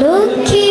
লক্ষ্মী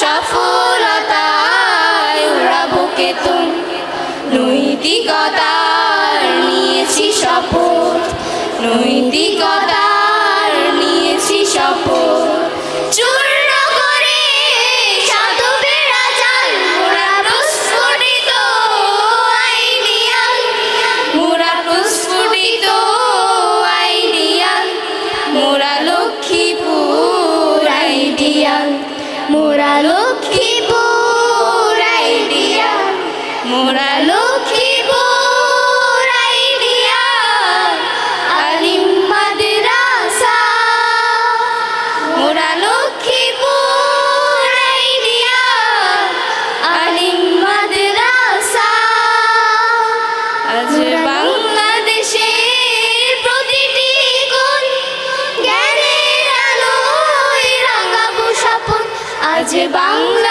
সফলতায় ওরা বুকে তুন নৈতিকতার নিয়েছি শপথ নৈতিকতা 最棒了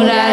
obra